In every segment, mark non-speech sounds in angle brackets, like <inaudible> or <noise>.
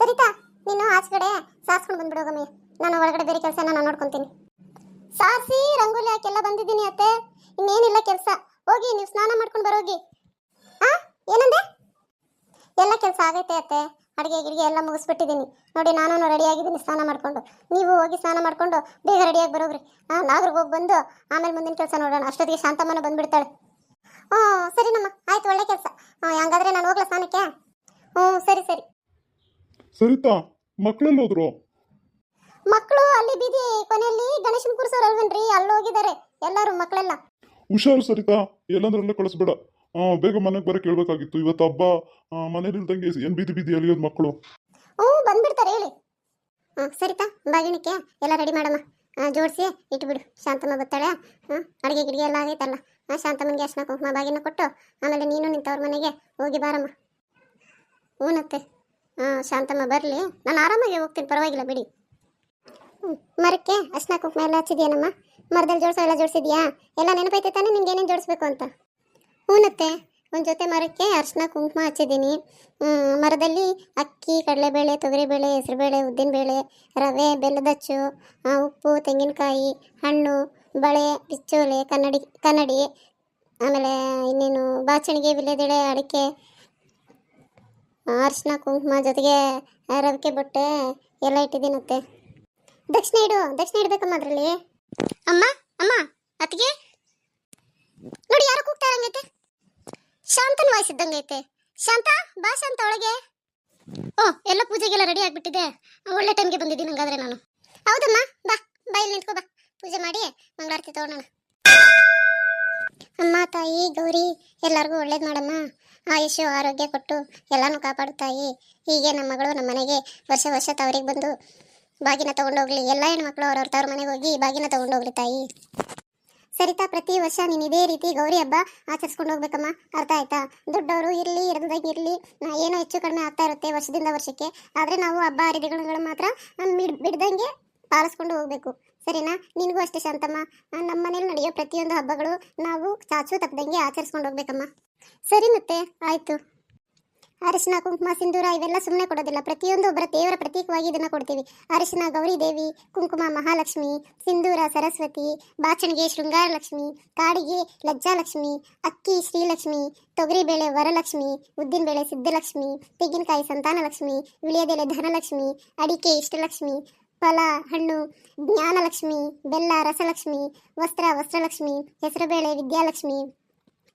ಸರಿತಾ ನೀನು ಆಚೆ ಕಡೆ ಸಾಸ್ಕೊಂಡು ಬಂದ್ಬಿಡು ಗಮ್ಮಿ. ನಾನು ಒಳಗಡೆ ಬೇರೆ ಕೆಲಸ ನಾನು ನೋಡ್ಕೊಂತೀನಿ. ಸಾಸಿ, ರಂಗೋಲಿ ಹಾಕೆಲ್ಲ ಬಂದಿದ್ದೀನಿ ಅತ್ತೆ. ಇನ್ನೇನಿಲ್ಲ ಕೆಲಸ. ಹೋಗಿ, ನೀವು ಸ್ನಾನ ಮಾಡ್ಕೊಂಡು ಬರೋಗಿ. ಆ? ಏನಂದೆ? ಎಲ್ಲ ಕೆಲಸ ಆಗೈತೆ ಅತ್ತೆ. ಅಡುಗೆ ಗಿಡಿಗೆ ಎಲ್ಲ ಮುಗಿಸ್ಬಿಟ್ಟಿದ್ದೀನಿ. ನೋಡಿ ನಾನು ರೆಡಿ ಆಗಿದ್ದೀನಿ ಸ್ನಾನ ಮಾಡ್ಕೊಂಡು. ನೀವು ಹೋಗಿ ಸ್ನಾನ ಮಾಡ್ಕೊಂಡು ಬೇಗ ರೆಡಿಯಾಗಿ ಬರೋಗ್ರಿ. ಹಾಂ ನಾಗರಿಗೆ ಹೋಗಿ ಬಂದು ಆಮೇಲೆ ಮುಂದಿನ ಕೆಲಸ ನೋಡೋಣ. ಅಷ್ಟೊತ್ತಿಗೆ ಶಾಂತಮ್ಮನ ಬಂದುಬಿಡ್ತಾಳೆ. ಹ್ಞೂ ಸರಿನಮ್ಮ. ಆಯ್ತು, ಒಳ್ಳೆ ಕೆಲಸ. ಹಾಂ ಹಂಗಾದ್ರೆ ನಾನು ಹೋಗ್ಲಾ ಸ್ನಾನಕ್ಕೆ? ಹ್ಞೂ ಸರಿ ಸರಿ. ಸರಿತಾ ಮಕ್ಕಳೆಲ್ಲ ಹೋದ್ರು? ಮಕ್ಕಳು ಅಲ್ಲಿ ಬೀದಿ ಕೊನೆಯಲ್ಲಿ ಗಣೇಶನ್ ಕೂರ್ಸೋರು ಅಲ್ವೇನ್ರಿ? ಅಲ್ಲಿ ಹೋಗಿದ್ದಾರೆ ಎಲ್ಲರೂ ಮಕ್ಕಳೆಲ್ಲ. ಹುಷಾರು ಸರಿತಾ ಎಲ್ಲಂದ್ರಲ್ಲೇ ಕಳಿಸ್ಬೇಡ. ಆ, ಬೇಗ ಮನೆಗೆ ಬರಕ್ಕೆ ಹೇಳ್ಬೇಕಾಗಿತ್ತು. ಇವತ್ತು ಹಬ್ಬ ಆ, ಮನೇಲಿ ಇಲ್ದಂಗೆ ಏನು ಬೀದಿ ಬೀದಿ ಅಲಿಯೋದು ಮಕ್ಕಳು? ಹ್ಞೂ ಬಂದ್ಬಿಡ್ತಾರೆ ಹೇಳಿ. ಹಾಂ ಸರಿತಾ ಬಾಗಿಣಕ್ಕೆ ಎಲ್ಲ ರೆಡಿ ಮಾಡಮ್ಮ. ಜೋಡಿಸಿ ಇಟ್ಬಿಡು. ಶಾಂತಮ್ಮ ಬರ್ತಾಳೆ. ಹಾಂ ಅಡುಗೆ ಗಿಡಿಗೆ ಎಲ್ಲ ಆಗೈತಲ್ಲ. ಹಾಂ ಶಾಂತಮ್ಮನಿಗೆ ಅರ್ಶನ ಕುಂಕುಮ ಬಾಗಿನ ಕೊಟ್ಟು ಆಮೇಲೆ ನೀನು ನಿಂತವ್ರ ಮನೆಗೆ ಹೋಗಿ ಬಾರಮ್ಮ. ಹ್ಞೂನತ್ತೆ ಹಾಂ ಶಾಂತಮ್ಮ ಬರಲಿ. ನಾನು ಆರಾಮಾಗಿ ಹೋಗ್ತೀನಿ, ಪರವಾಗಿಲ್ಲ ಬಿಡಿ. ಮರಕ್ಕೆ ಅಶ್ನ ಕುಂಕುಮ ಎಲ್ಲ ಹಚ್ಚಿದ್ಯಾನಮ್ಮ? ಮರದಲ್ಲಿ ಜೋಡಿಸೋ ಎಲ್ಲ ಜೋಡಿಸಿದ್ಯಾ? ಎಲ್ಲ ನೆನಪೈತೆ ತಾನೇ ನಿಮ್ಗೆ ಏನೇನು ಜೋಡಿಸ್ಬೇಕು ಅಂತ? ಹೂನತ್ತೆ, ಒಂದು ಜೊತೆ ಮರಕ್ಕೆ ಅರ್ಶಿನ, ಕುಂಕುಮ ಹಚ್ಚಿದ್ದೀನಿ. ಮರದಲ್ಲಿ ಅಕ್ಕಿ, ಕಡಲೆಬೇಳೆ, ತೊಗರಿಬೇಳೆ, ಹೆಸರುಬೇಳೆ, ಉದ್ದಿನಬೇಳೆ, ರವೆ ಬೆಲ್ಲದಚ್ಚು ಉಪ್ಪು, ತೆಂಗಿನಕಾಯಿ, ಹಣ್ಣು, ಬಳೆ, ಬಿಚ್ಚೋಲೆ, ಕನ್ನಡಿ ಕನ್ನಡಿ, ಆಮೇಲೆ ಇನ್ನೇನು, ಬಾಚಣಿಗೆ ವಿಲೆದೆಳೆ ಅಡಿಕೆ ಅರಿಶಿನ, ಕುಂಕುಮ ಜೊತೆಗೆ ರವಿಕೆ ಬೊಟ್ಟೆ ಎಲ್ಲ ಇಟ್ಟಿದ್ದೀನತ್ತೆ. ದಕ್ಷಿಣ ಇಡು, ದಕ್ಷಿಣ ಇಡ್ಬೇಕಮ್ಮ ಅದರಲ್ಲಿ. ಅಮ್ಮ ಅಮ್ಮ, ಅತ್ತಿಗೆ. ನೋಡಿ, ಯಾರು ಕೂಗ್ತಾ ಇರಂಗೈತೆ. ಶಾಂತನ ವಾಯಿಸಿದ್ದಂಗೆ ಐತೆ ಶಾಂತ, ಬಾ ಶಾಂತ ಒಳಗೆ. ಓ, ಎಲ್ಲ ಪೂಜೆಗೆಲ್ಲ ರೆಡಿ ಆಗಿಬಿಟ್ಟಿದೆ. ಒಳ್ಳೆ ಟೈಮ್ಗೆ ಬಂದಿದ್ದೀನಿ ಹಂಗಾದ್ರೆ ನಾನು. ಹೌದಮ್ಮ, ಬಾ ಬಾ, ಇಲ್ಲಿ ನಿಂತ್ಕೋ, ಬಾ. ಪೂಜೆ ಮಾಡಿ, ಮಂಗಳಾರತಿ ತಗೊಳ್ಳೋಣ ಅಮ್ಮ, ತಾಯಿ, ಗೌರಿ, ಎಲ್ಲರಿಗೂ ಒಳ್ಳೇದು ಮಾಡಮ್ಮ. ಆಯುಷು ಆರೋಗ್ಯ ಕೊಟ್ಟು ಎಲ್ಲಾನು ಕಾಪಾಡು ತಾಯಿ ಹೀಗೆ ನಮ್ಮ ಮಗಳು ನಮ್ಮ ಮನೆಗೆ ವರ್ಷ ವರ್ಷ ತವರಿಗೆ ಬಂದು ಬಾಗಿನ ತಗೊಂಡೋಗ್ಲಿ ಎಲ್ಲ ಹೆಣ್ಮಕ್ಳು ಅವ್ರವ್ರ ತವ್ರ ಮನೆಗೆ ಹೋಗಿ ಬಾಗಿನ ತಗೊಂಡೋಗ್ಲಿ ತಾಯಿ. ಸರಿತಾ, ಪ್ರತಿ ವರ್ಷ ನೀನು ಇದೇ ರೀತಿ ಗೌರಿ ಹಬ್ಬ ಆಚರಿಸ್ಕೊಂಡು ಹೋಗ್ಬೇಕಮ್ಮ. ಅರ್ಥ ಆಯ್ತಾ? ದೊಡ್ಡವರು ಇರಲಿ, ಇರದಾಗ ಇರಲಿ. ಏನೋ ಹೆಚ್ಚು ಕಡಿಮೆ ಆಗ್ತಾ ಇರುತ್ತೆ ವರ್ಷದಿಂದ ವರ್ಷಕ್ಕೆ. ಆದರೆ ನಾವು ಹಬ್ಬ ಹರಿದಿನಗಳು ಮಾತ್ರ ಬಿಡ್ ಬಿಡ್ದಂಗೆ ಪಾಲಿಸ್ಕೊಂಡು ಹೋಗ್ಬೇಕು. ಸರಿನಾ? ನಿನಗೂ ಅಷ್ಟೇ ಶಾಂತಮ್ಮ. ನಮ್ಮ ಮನೇಲಿ ನಡೆಯೋ ಪ್ರತಿಯೊಂದು ಹಬ್ಬಗಳು ನಾವು ಚಾಚು ತಪ್ಪದಂಗೆ ಆಚರಿಸ್ಕೊಂಡು ಹೋಗ್ಬೇಕಮ್ಮ. ಸರಿ ಮತ್ತೆ, ಆಯಿತು. ಅರಿಶಿನ, ಕುಂಕುಮ, ಸಿಂಧೂರ ಇವೆಲ್ಲ ಸುಮ್ಮನೆ ಕೊಡೋದಿಲ್ಲ. ಪ್ರತಿಯೊಂದು ಒಬ್ಬರ ದೇವರ ಪ್ರತೀಕವಾಗಿ ಇದನ್ನ ಕೊಡ್ತೀವಿ. ಅರಿಶಿನ, ಗೌರಿ ದೇವಿ, ಕುಂಕುಮ, ಮಹಾಲಕ್ಷ್ಮಿ, ಸಿಂಧೂರ, ಸರಸ್ವತಿ, ಬಾಚಣಿಗೆ ಶೃಂಗಾರ ಲಕ್ಷ್ಮಿ ಕಾಡಿಗೆ, ಲಜ್ಜಾಲಕ್ಷ್ಮಿ, ಅಕ್ಕಿ, ಶ್ರೀಲಕ್ಷ್ಮಿ ತೊಗರಿಬೇಳೆ ವರಲಕ್ಷ್ಮಿ ಉದ್ದಿನಬೇಳೆ ಸಿದ್ಧಲಕ್ಷ್ಮಿ, ತೆಂಗಿನಕಾಯಿ, ಸಂತಾನಲಕ್ಷ್ಮಿ, ವಿಳಿಯದೆಲೆ, ಧನಲಕ್ಷ್ಮಿ, ಅಡಿಕೆ, ಇಷ್ಟಲಕ್ಷ್ಮಿ ಫಲ, ಹಣ್ಣು, ಜ್ಞಾನಲಕ್ಷ್ಮಿ, ಬೆಲ್ಲ, ರಸಲಕ್ಷ್ಮಿ, ವಸ್ತ್ರ, ವಸ್ತ್ರಲಕ್ಷ್ಮಿ, ಹೆಸರುಬೇಳೆ, ವಿದ್ಯಾಲಕ್ಷ್ಮಿ.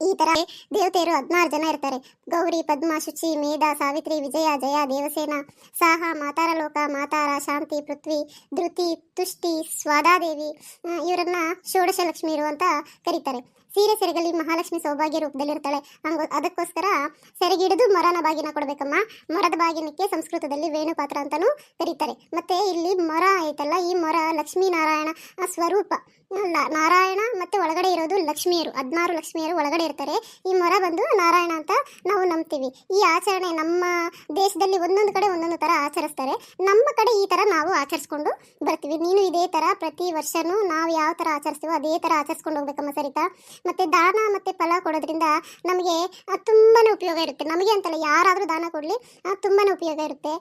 ಈ ತರ ದೇವತೆಯರು ಹದಿನಾರು ಜನ ಇರ್ತಾರೆ. ಗೌರಿ, ಪದ್ಮ, ಶುಚಿ, ಮೇಧ, ಸಾವಿತ್ರಿ, ವಿಜಯ, ಜಯ, ದೇವಸೇನ, ಸಾಹ ಮಾತಾರ ಲೋಕ ಮಾತಾರ, ಶಾಂತಿ, ಪೃಥ್ವಿ, ಧೃತಿ, ತುಷ್ಟಿ, ಸ್ವಾದಾದೇವಿ ಇವರನ್ನ ಷೋಡಶ ಲಕ್ಷ್ಮಿಯರು ಅಂತ ಕರೀತಾರೆ. ಸೀರೆ ಸೆರೆಗಲಿ ಮಹಾಲಕ್ಷ್ಮಿ ಸೌಭಾಗ್ಯ ರೂಪದಲ್ಲಿರ್ತಾಳೆ. ಹಂಗ, ಅದಕ್ಕೋಸ್ಕರ ಸೆರೆಗಿಡಿದು ಮರನ ಬಾಗಿನ ಕೊಡ್ಬೇಕಮ್ಮ. ಮರದ ಬಾಗಿನಕ್ಕೆ ಸಂಸ್ಕೃತದಲ್ಲಿ ವೇಣುಪಾತ್ರ ಅಂತಾನೂ ಕರೀತಾರೆ. ಮತ್ತೆ ಇಲ್ಲಿ ಮರ ಐತಲ್ಲ, ಈ ಮರ ಲಕ್ಷ್ಮೀನಾರಾಯಣ ನಾರಾಯಣ ಸ್ವರೂಪ ನಾರಾಯಣ ಮತ್ತೆ ಒಳಗಡೆ ಇರೋದು ಲಕ್ಷ್ಮಿಯರು. ಹದಿನಾರು ಲಕ್ಷ್ಮಿಯರು ಒಳಗಡೆ ಇರ್ತಾರೆ. ಈ ಮರ ಬಂದು ನಾರಾಯಣ ಅಂತ ನಾವು ನಂಬ್ತೀವಿ. ಈ ಆಚರಣೆ ನಮ್ಮ ದೇಶದಲ್ಲಿ ಒಂದೊಂದು ಕಡೆ ಒಂದೊಂದು ತರ ಆಚರಿಸ್ತಾರೆ. ನಮ್ಮ ಕಡೆ ಈ ತರ ನಾವು ಆಚರಿಸ್ಕೊಂಡು ಬರ್ತೀವಿ. ನೀನು ಇದೇ ತರ ಪ್ರತಿ ವರ್ಷನೂ ನಾವು ಯಾವ ತರ ಆಚರಿಸ್ತೀವೋ ಅದೇ ತರ ಆಚರಿಸ್ಕೊಂಡು ಹೋಗ್ಬೇಕಮ್ಮ ಸರಿತಾ? ಮತ್ತೆ ದಾನ ಮತ್ತೆ ಫಲ ಕೊಡೋದ್ರಿಂದ ನಮಗೆ ತುಂಬಾ ಉಪಯೋಗ ಇರುತ್ತೆ. ನಮಗೆ ಅಂತಲ್ಲ ಯಾರಾದರೂ ದಾನ ಕೊಡಲಿ ತುಂಬಾನೇ ಉಪಯೋಗ ಇರುತ್ತೆ.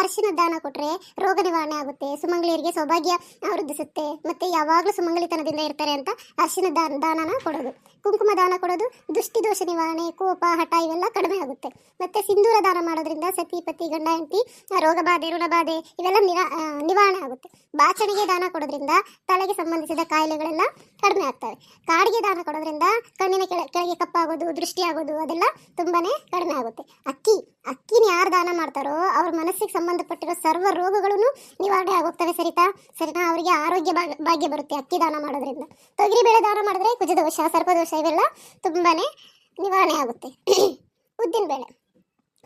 ಅರಿಶಿನ ದಾನ ಕೊಟ್ರೆ ರೋಗ ನಿವಾರಣೆ ಆಗುತ್ತೆ, ಸುಮಂಗಲಿಯರಿಗೆ ಸೌಭಾಗ್ಯ ವೃದ್ಧಿಸುತ್ತೆ, ಮತ್ತೆ ಯಾವಾಗಲೂ ಸುಮಂಗಲಿತನದಿಂದ ಇರ್ತಾರೆ ಅಂತ ಅರಿಶಿನ ದಾನ, ದಾನನ ಕೊಡೋದು. ಕುಂಕುಮ ದಾನ ಕೊಡೋದು ದೃಷ್ಟಿ ದೋಷ ನಿವಾರಣೆ, ಕೋಪ, ಹಠ ಇವೆಲ್ಲ ಕಡಿಮೆ ಆಗುತ್ತೆ. ಮತ್ತೆ ಸಿಂಧೂರ ದಾನ ಮಾಡೋದ್ರಿಂದ ಸತಿ, ಪತಿ, ಗಂಡ, ಹೆಂಡತಿ, ರೋಗ ಬಾಧೆ ಋಣಬಾಧೆ ಇವೆಲ್ಲ ನಿರಾ ನಿವಾರಣೆ ಆಗುತ್ತೆ. ಬಾಚಣಿಗೆ ದಾನ ಕೊಡೋದ್ರಿಂದ ತಲೆಗೆ ಸಂಬಂಧಿಸಿದ ಕಾಯಿಲೆಗಳೆಲ್ಲ ಕಡಿಮೆ ಆಗ್ತವೆ. ಕಾಡಿಗೆ ದಾನ ಕೊಡೋದ್ರಿಂದ ಕಣ್ಣಿನ ಕೆಳ, ಕೆಳಗೆ ಕಪ್ಪಾಗೋದು ದೃಷ್ಟಿ ಆಗೋದು ಅದೆಲ್ಲ ತುಂಬಾನೇ ಕಡಿಮೆ ಆಗುತ್ತೆ. ಅಕ್ಕಿ, ಅಕ್ಕಿನ ಯಾರು ದಾನ ಮಾಡ್ತಾರೋ ಅವ್ರ ಮನಸ್ಸಿಗೆ ಸಂಬಂಧಪಟ್ಟಿರೋ ಸರ್ವ ರೋಗಗಳನ್ನು ನಿವಾರಣೆ ಆಗೋಗ್ತವೆ ಸರಿತಾ? ಸರಿನಾ? ಅವರಿಗೆ ಆರೋಗ್ಯ ಭಾಗ್ಯ ಭಾಗ್ಯ ಬರುತ್ತೆ ಅಕ್ಕಿ ದಾನ ಮಾಡೋದ್ರಿಂದ. ತೊಗರಿ ಬೇಳೆ ದಾನ ಮಾಡಿದ್ರೆ ಕುಜದೋಷ, ಸರ್ಪದೋಷ ಇವೆಲ್ಲ ತುಂಬಾ ನಿವಾರಣೆ ಆಗುತ್ತೆ. <coughs> ಉದ್ದಿನ ಬೇಳೆ.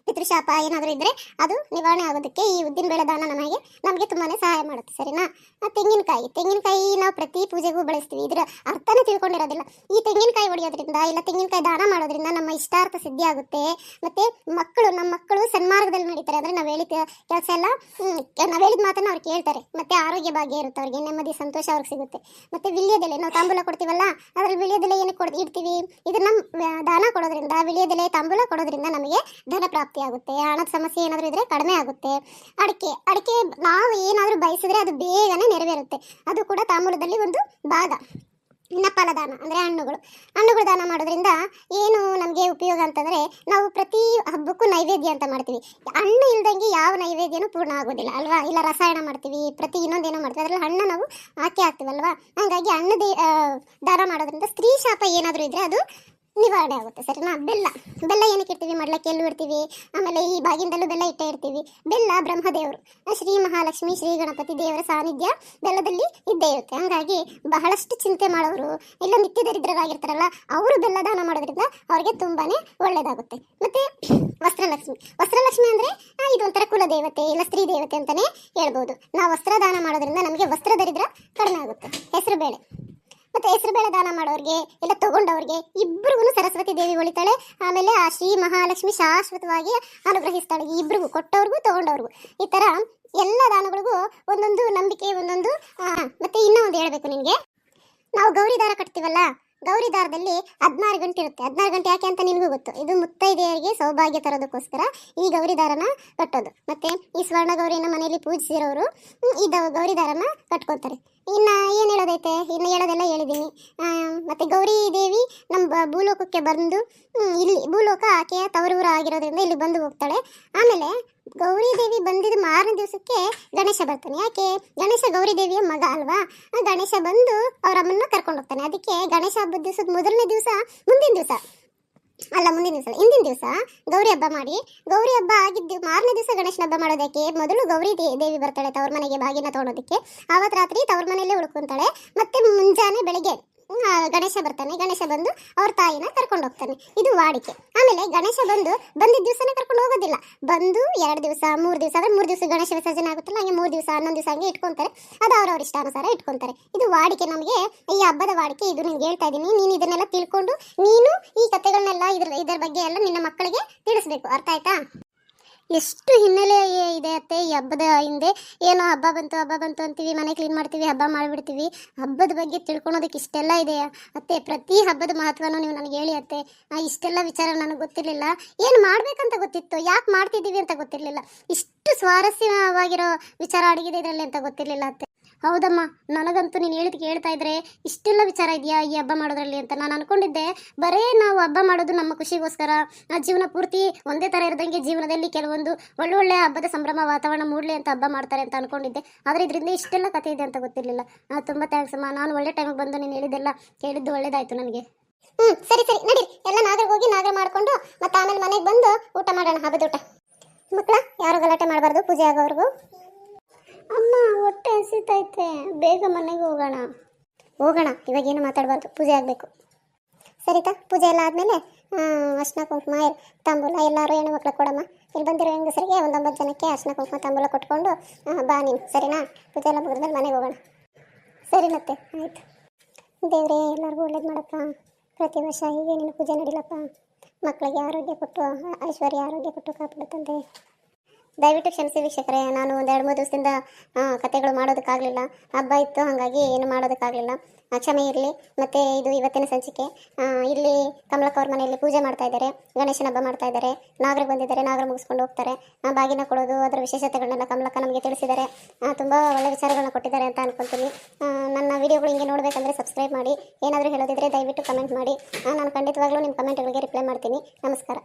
ಪಿತೃಶಾಪ ಏನಾದರೂ ಇದ್ದರೆ ಅದು ನಿವಾರಣೆ ಆಗೋದಕ್ಕೆ ಈ ಉದ್ದಿನ ಬೇಳೆ ದಾನ ನಮಗೆ ನಮಗೆ ತುಂಬಾ ಸಹಾಯ ಮಾಡುತ್ತೆ, ಸರಿನಾ? ತೆಂಗಿನಕಾಯಿ ತೆಂಗಿನಕಾಯಿ ನಾವು ಪ್ರತಿ ಪೂಜೆಗೂ ಬಳಸ್ತೀವಿ. ಇದರ ಅರ್ಥನೇ ತಿಳ್ಕೊಂಡಿರೋದಿಲ್ಲ. ಈ ತೆಂಗಿನಕಾಯಿ ಹೊಡೆಯೋದ್ರಿಂದ ಇಲ್ಲ ತೆಂಗಿನಕಾಯಿ ದಾನ ಮಾಡೋದ್ರಿಂದ ನಮ್ಮ ಇಷ್ಟಾರ್ಥ ಸಿದ್ಧಿ ಆಗುತ್ತೆ. ಮತ್ತೆ ಮಕ್ಕಳು, ನಮ್ಮ ಮಕ್ಕಳು ಸನ್ಮಾರ್ಗದಲ್ಲಿ ನಡೀತಾರೆ. ಅಂದರೆ ನಾವು ಹೇಳಿದ ಕೆಲಸ ಎಲ್ಲ ನಾವು ಹೇಳಿದ ಮಾತನ್ನು ಅವ್ರು ಕೇಳ್ತಾರೆ. ಮತ್ತೆ ಆರೋಗ್ಯ ಭಾಗ್ಯ ಇರುತ್ತೆ ಅವ್ರಿಗೆ, ನೆಮ್ಮದಿ, ಸಂತೋಷ ಅವ್ರಿಗೆ ಸಿಗುತ್ತೆ. ಮತ್ತೆ ವಿಳ್ಯದೆಲೆ, ನಾವು ತಾಂಬೂಲ ಕೊಡ್ತೀವಲ್ಲ, ಅದರಲ್ಲಿ ವಿಳ್ಯದೆಲೆ ಏನಕ್ಕೆ ಕೊಡ್, ಇಡ್ತೀವಿ? ಇದನ್ನ ದಾನ ಕೊಡೋದ್ರಿಂದ, ವಿಳ್ಯದೆಲೆ, ತಾಂಬೂಲ ಕೊಡೋದ್ರಿಂದ ನಮಗೆ ಧನ ಪ್ರಾಪ್ತಿ ಪ್ರಾಪ್ತಿ ಆಗುತ್ತೆ, ಹಣದ ಸಮಸ್ಯೆ ಏನಾದರೂ ಇದ್ರೆ ಕಡಿಮೆ ಆಗುತ್ತೆ. ಅಡಿಕೆ ಅಡಿಕೆ ನಾವು ಏನಾದರೂ ಬಯಸಿದ್ರೆ ಅದು ಬೇಗನೆ ನೆರವೇರುತ್ತೆ. ಅದು ಕೂಡ ತಾಮೂಲದಲ್ಲಿ ಒಂದು ಭಾಗ. ಇನ್ನು ಫಲದಾನ, ಅಂದರೆ ಹಣ್ಣುಗಳು. ಹಣ್ಣುಗಳು ದಾನ ಮಾಡೋದ್ರಿಂದ ಏನು ನಮಗೆ ಉಪಯೋಗ ಅಂತಂದರೆ ನಾವು ಪ್ರತಿ ಹಬ್ಬಕ್ಕೂ ನೈವೇದ್ಯ ಅಂತ ಮಾಡ್ತೀವಿ. ಹಣ್ಣು ಇಲ್ದಂಗೆ ಯಾವ ನೈವೇದ್ಯನೂ ಪೂರ್ಣ ಆಗೋದಿಲ್ಲ, ಅಲ್ವಾ? ಇಲ್ಲ ರಸಾಯನ ಮಾಡ್ತೀವಿ, ಪ್ರತಿ ಇನ್ನೊಂದೇನೋ ಮಾಡ್ತೀವಿ. ಅದರಲ್ಲಿ ಹಣ್ಣು ನಾವು ಹಾಕಿ ಹಾಕ್ತೀವಲ್ವಾ? ಹಾಗಾಗಿ ಹಣ್ಣು ದಾನ ಮಾಡೋದ್ರಿಂದ ಸ್ತ್ರೀ ಶಾಪ ಏನಾದರೂ ಇದ್ದರೆ ಅದು ನಿವಾರಣೆ ಆಗುತ್ತೆ, ಸರಿನಾ? ಬೆಲ್ಲ. ಬೆಲ್ಲ ಏನಕ್ಕೆ ಇಡ್ತೀವಿ? ಮಡ್ಲಕ್ಕೆ ಎಲ್ಲೂ ಇಡ್ತೀವಿ, ಆಮೇಲೆ ಈ ಬಾಗಿಂದಲೂ ಬೆಲ್ಲ ಇಟ್ಟೇ ಇರ್ತೀವಿ ಬೆಲ್ಲ ಬ್ರಹ್ಮದೇವರು. ಶ್ರೀ ಮಹಾಲಕ್ಷ್ಮಿ, ಶ್ರೀ ಗಣಪತಿ ದೇವರ ಸಾನ್ನಿಧ್ಯ ಬೆಲ್ಲದಲ್ಲಿ ಇದ್ದೇ ಇರುತ್ತೆ. ಹಾಗಾಗಿ ಬಹಳಷ್ಟು ಚಿಂತೆ ಮಾಡೋರು ಇಲ್ಲ ನಿತ್ಯ ದರಿದ್ರರಾಗಿರ್ತಾರಲ್ಲ, ಅವರು ಬೆಲ್ಲ ದಾನ ಮಾಡೋದ್ರಿಂದ ಅವ್ರಿಗೆ ತುಂಬಾನೇ ಒಳ್ಳೇದಾಗುತ್ತೆ. ಮತ್ತೆ ವಸ್ತ್ರಲಕ್ಷ್ಮಿ. ವಸ್ತ್ರಲಕ್ಷ್ಮಿ ಅಂದರೆ ಇದೊಂಥರ ಇದು ಒಂಥರ ಕುಲ ದೇವತೆ ಇಲ್ಲ ಸ್ತ್ರೀ ದೇವತೆ ಅಂತಾನೆ ಹೇಳ್ಬೋದು. ನಾವು ವಸ್ತ್ರ ದಾನ ಮಾಡೋದ್ರಿಂದ ನಮಗೆ ವಸ್ತ್ರ ದರಿದ್ರ ಕಡಿಮೆ ಆಗುತ್ತೆ. ಹೆಸರು ಬೇಳೆ. ಮತ್ತೆ ಹೆಸರು ಬೇಳೆ ದಾನ ಮಾಡೋರಿಗೆ, ಎಲ್ಲ ತಗೊಂಡವ್ರಿಗೆ ಇಬ್ಬರಿಗೂ ಸರಸ್ವತಿ ದೇವಿ ಒಳಿತಾಳೆ. ಆಮೇಲೆ ಆ ಶ್ರೀ ಮಹಾಲಕ್ಷ್ಮಿ ಶಾಶ್ವತವಾಗಿ ಅನುಗ್ರಹಿಸ್ತಾಳೆ. ಇಬ್ಬರಿಗೂ ಕೊಟ್ಟವ್ರಿಗೂ ತಗೊಂಡವ್ರಿಗೂ. ಈ ತರ ಎಲ್ಲ ದಾನಗಳಿಗೂ ಒಂದೊಂದು ನಂಬಿಕೆ, ಒಂದೊಂದು ಮತ್ತೆ ಇನ್ನೂ ಒಂದು ಹೇಳ್ಬೇಕು ನಿಮಗೆ ನಾವು ಗೌರಿ ದಾರ ಕಟ್ತೀವಲ್ಲ, ಗೌರಿ ದಾರದಲ್ಲಿ ಹದಿನಾರು ಗಂಟೆ ಇರುತ್ತೆ. ಹದಿನಾರು ಗಂಟೆ ಯಾಕೆ ಅಂತ ನಿಮಗೂ ಗೊತ್ತು. ಇದು ಮುತ್ತೈದೆಯರಿಗೆ ಸೌಭಾಗ್ಯ ತರೋದಕ್ಕೋಸ್ಕರ ಈ ಗೌರಿ ದಾರನ ಕಟ್ಟೋದು. ಮತ್ತೆ ಈ ಸ್ವರ್ಣ ಗೌರಿನ ಮನೆಯಲ್ಲಿ ಪೂಜಿಸಿರೋರು ಈ ಗೌರಿ ದಾರನ ಕಟ್ಕೊತಾರೆ ಇನ್ನ ಏನು ಹೇಳೋದೈತೆ? ಇನ್ನು ಹೇಳೋದೆಲ್ಲ ಹೇಳಿದ್ದೀನಿ. ಮತ್ತು ಗೌರಿ ದೇವಿ ನಮ್ಮ ಭೂಲೋಕಕ್ಕೆ ಬಂದು ಇಲ್ಲಿ ಭೂಲೋಕ ಆಕೆಯ ತವರೂರ ಆಗಿರೋದ್ರಿಂದ ಇಲ್ಲಿ ಬಂದು ಹೋಗ್ತಾಳೆ. ಆಮೇಲೆ ಗೌರಿ ದೇವಿ ಬಂದಿದ್ದ ಮಾರನೇ ದಿವಸಕ್ಕೆ ಗಣೇಶ ಬರ್ತಾನೆ. ಯಾಕೆ? ಗಣೇಶ ಗೌರಿ ದೇವಿಯ ಮಗ ಅಲ್ವಾ? ಗಣೇಶ ಬಂದು ಅವರಮ್ಮನ್ನ ಕರ್ಕೊಂಡು ಹೋಗ್ತಾನೆ. ಅದಕ್ಕೆ ಗಣೇಶ ಹಬ್ಬದ ದಿವಸದ ಮೊದಲನೇ ದಿವಸ ಮುಂದಿನ ದಿವಸ. ಅಲ್ಲ, ಮುಂದಿನ ದಿವಸ ಹಿಂದಿನ ದಿವಸ ಗೌರಿ ಹಬ್ಬ ಮಾಡಿ, ಗೌರಿ ಹಬ್ಬ ಆಗಿದ್ದು ಮಾರನೇ ದಿವಸ ಗಣೇಶನ ಹಬ್ಬ ಮಾಡೋದಕ್ಕೆ ಮೊದಲು ಗೌರಿ ದೇವಿ ಬರ್ತಾಳೆ ತವ್ರ ಮನೆಗೆ ಬಾಗಿನ ತಗೊಳೋದಕ್ಕೆ ಆವತ್ತು ರಾತ್ರಿ ತವ್ರ ಮನೆಯಲ್ಲೇ ಉಳ್ಕೊಂತಾಳೆ. ಮತ್ತೆ ಮುಂಜಾನೆ ಬೆಳಗ್ಗೆ ಗಣೇಶ ಬರ್ತಾನೆ, ಗಣೇಶ ಬಂದು ಅವ್ರ ತಾಯಿನ ಕರ್ಕೊಂಡು ಹೋಗ್ತಾನೆ. ಇದು ವಾಡಿಕೆ. ಆಮೇಲೆ ಗಣೇಶ ಬಂದು, ಬಂದಿದ್ದ ದಿವಸನೇ ಕರ್ಕೊಂಡು ಹೋಗೋದಿಲ್ಲ. ಬಂದು ಎರಡು ದಿವಸ, ಮೂರು ದಿವಸ ಅಂದ್ರೆ ಮೂರು ದಿವಸ ಗಣೇಶ ವಿಸರ್ಜನೆ ಆಗುತ್ತಲ್ಲ, ಹಂಗೆ ಮೂರು ದಿವಸ, ಹನ್ನೊಂದು ದಿವಸ ಹಂಗೆ ಇಟ್ಕೊಂತಾರೆ. ಅದು ಅವ್ರವ್ರ ಇಷ್ಟಾನುಸಾರ ಇಟ್ಕೊಂತಾರೆ. ಇದು ವಾಡಿಕೆ ನಮಗೆ, ಈ ಹಬ್ಬದ ವಾಡಿಕೆ, ಇದು ನಿನ್ಗೆ ಹೇಳ್ತಾ ಇದ್ದೀನಿ ನೀನು ಇದನ್ನೆಲ್ಲ ತಿಳ್ಕೊಂಡು, ನೀನು ಈ ಕಥೆಗಳನ್ನೆಲ್ಲ ಇದ್ರ, ಇದರ ಬಗ್ಗೆ ಎಲ್ಲ ನಿನ್ನ ಮಕ್ಕಳಿಗೆ ತಿಳಿಸ್ಬೇಕು. ಅರ್ಥ ಆಯ್ತಾ? ಎಷ್ಟು ಹಿನ್ನೆಲೆ ಇದೆ ಅತ್ತೆ ಈ ಹಬ್ಬದ ಹಿಂದೆ? ಏನೋ ಹಬ್ಬ ಬಂತು ಹಬ್ಬ ಬಂತು ಅಂತೀವಿ, ಮನೆ ಕ್ಲೀನ್ ಮಾಡ್ತೀವಿ, ಹಬ್ಬ ಮಾಡಿಬಿಡ್ತೀವಿ. ಹಬ್ಬದ ಬಗ್ಗೆ ತಿಳ್ಕೊಳೋದಕ್ಕೆ ಇಷ್ಟೆಲ್ಲ ಇದೆಯಾ? ಅತ್ತೆ, ಪ್ರತಿ ಹಬ್ಬದ ಮಹತ್ವನೂ ನೀವು ನನಗೆ ಹೇಳಿ ಅತ್ತೆ. ಇಷ್ಟೆಲ್ಲ ವಿಚಾರ ನನಗೆ ಗೊತ್ತಿರಲಿಲ್ಲ. ಏನು ಮಾಡಬೇಕಂತ ಗೊತ್ತಿತ್ತು? ಯಾಕೆ ಮಾಡ್ತಿದ್ದೀವಿ ಅಂತ ಗೊತ್ತಿರಲಿಲ್ಲ. ಇಷ್ಟು ಸ್ವಾರಸ್ಯವಾಗಿರೋ ವಿಚಾರ ಅಡಗಿದೆ ಇದರಲ್ಲಿ ಅಂತ ಗೊತ್ತಿರಲಿಲ್ಲ ಅತ್ತೆ. ಹೌದಮ್ಮ, ನನಗಂತೂ ನೀನು ಹೇಳಿದ್ ಕೇಳ್ತಾ ಇದ್ರೆ ಇಷ್ಟೆಲ್ಲ ವಿಚಾರ ಇದೆಯಾ ಈ ಹಬ್ಬ ಮಾಡೋದ್ರಲ್ಲಿ ಅಂತ ನಾನು ಅನ್ಕೊಂಡಿದ್ದೆ. ಬರೇ ನಾವು ಹಬ್ಬ ಮಾಡೋದು ನಮ್ಮ ಖುಷಿಗೋಸ್ಕರ. ಆ ಜೀವನ ಪೂರ್ತಿ ಒಂದೇ ಥರ ಇರದಂಗೆ ಜೀವನದಲ್ಲಿ ಕೆಲವೊಂದು ಒಳ್ಳೊಳ್ಳೆ ಹಬ್ಬದ ಸಂಭ್ರಮ, ವಾತಾವರಣ ಮೂಡಲಿ ಅಂತ ಹಬ್ಬ ಮಾಡ್ತಾರೆ ಅಂತ ಅನ್ಕೊಂಡಿದ್ದೆ. ಆದರೆ ಇದರಿಂದ ಇಷ್ಟೆಲ್ಲ ಕಥೆ ಇದೆ ಅಂತ ಗೊತ್ತಿರಲಿಲ್ಲ. ತುಂಬ ಥ್ಯಾಂಕ್ಸ್ ಅಮ್ಮ. ನಾನು ಒಳ್ಳೆ ಟೈಮಿಗೆ ಬಂದು ನೀನು ಹೇಳಿದ್ದೆಲ್ಲ ಕೇಳಿದ್ದು ಒಳ್ಳೇದಾಯ್ತು ನನಗೆ. ಹ್ಞೂ ಸರಿ ಸರಿ. ನಡಿ ಎಲ್ಲ ನಾಗರಿಗೆ ಹೋಗಿ ನಾಗರ ಮಾಡಿಕೊಂಡು ಮತ್ತೆ ಆಮೇಲೆ ಮನೆಗೆ ಬಂದು ಊಟ ಮಾಡೋಣ, ಹಬ್ಬದ ಊಟ. ಮಕ್ಕಳ, ಯಾರು ಗಲಾಟೆ ಮಾಡಬಾರ್ದು? ಪೂಜೆ ಆಗೋವರೆಗೂ? ಅಮ್ಮ, ಹೊಟ್ಟೆ ಹಸಿತೈತೆ ಬೇಗ ಮನೆಗೆ ಹೋಗೋಣ. ಹೋಗೋಣ ಇವಾಗೇನು ಮಾತಾಡಬಾರ್ದು. ಪೂಜೆ ಆಗಬೇಕು. ಸರಿತಾ, ಪೂಜೆ ಎಲ್ಲ ಆದಮೇಲೆ ಅರ್ಶಿನ ಕುಂಕುಮ ತಾಂಬೂಲ, ಎಲ್ಲರೂ ಹೆಣ್ಣು ಮಕ್ಳು ಕೊಡಮ್ಮ. ಇಲ್ಲಿ ಬಂದಿರೋ ಹೆಂಗಸರಿಗೆ ಒಂದು ಒಂಬತ್ತು ಜನಕ್ಕೆ ಅರ್ಶಿನ ಕುಂಕುಮ, ತಾಂಬೂಲ ಕೊಟ್ಕೊಂಡು ಬಾ ನೀನು. ಸರಿನಾ? ಪೂಜೆ ಎಲ್ಲ ಮುಗಿದ್ಮೇಲೆ ಮನೆಗೆ ಹೋಗೋಣ. ಸರಿ ಮತ್ತೆ, ಆಯಿತು. ದೇವರೇ, ಎಲ್ಲರಿಗೂ ಒಳ್ಳೇದು ಮಾಡಪ್ಪ. ಪ್ರತಿ ವರ್ಷ ಹೀಗೆ ನೀನು ಪೂಜೆ ನಡೀಲಪ್ಪ. ಮಕ್ಕಳಿಗೆ ಆರೋಗ್ಯ ಕೊಟ್ಟು, ಐಶ್ವರ್ಯ ಆರೋಗ್ಯ ಕೊಟ್ಟು ಕಾಪಾಡು ತಂದೆ. ದಯವಿಟ್ಟು ಕ್ಷಮಿಸಿ ವೀಕ್ಷಕರೇ ನಾನು ಒಂದು ಎರಡು ಮೂರು ದಿವಸದಿಂದ ಕತೆಗಳು ಮಾಡೋದಕ್ಕಾಗಲಿಲ್ಲ. ಹಬ್ಬ ಇತ್ತು ಹಾಗಾಗಿ ಏನು ಮಾಡೋದಕ್ಕಾಗಲಿಲ್ಲ. ಕ್ಷಮೆ ಇರಲಿ. ಮತ್ತು ಇದು ಇವತ್ತಿನ ಸಂಚಿಕೆ. ಇಲ್ಲಿ ಕಮಲಕ್ಕ ಅವ್ರ ಮನೆಯಲ್ಲಿ ಪೂಜೆ ಮಾಡ್ತಾ ಇದ್ದಾರೆ ಗಣೇಶನ ಹಬ್ಬ ಮಾಡ್ತಾ ಇದ್ದಾರೆ. ನಾಗರಿಗೆ ಬಂದಿದ್ದಾರೆ ನಾಗರ ಮುಗಿಸ್ಕೊಂಡು ಹೋಗ್ತಾರೆ. ಆ, ಬಾಗಿನ ಕೊಡೋದು ಅದರ ವಿಶೇಷತೆಗಳನ್ನೆಲ್ಲ ಕಮಲಕ್ಕ ನಮಗೆ ತಿಳಿಸಿದ್ದಾರೆ. ತುಂಬ ಒಳ್ಳೆ ವಿಚಾರಗಳನ್ನ ಕೊಟ್ಟಿದ್ದಾರೆ ಅಂತ ಅನ್ಕೊಂತೀನಿ. ನನ್ನ ವಿಡಿಯೋಗಳು ಹಿಂಗೆ ನೋಡಬೇಕಂದ್ರೆ ಸಬ್ಸ್ಕ್ರೈಬ್ ಮಾಡಿ. ಏನಾದರೂ ಹೇಳೋದಿದ್ರೆ ದಯವಿಟ್ಟು ಕಮೆಂಟ್ ಮಾಡಿ. ನಾನು ಖಂಡಿತವಾಗ್ಲೂ ನಿಮ್ಮ ಕಮೆಂಟ್ಗಳಿಗೆ ರಿಪ್ಲೈ ಮಾಡ್ತೀನಿ. ನಮಸ್ಕಾರ.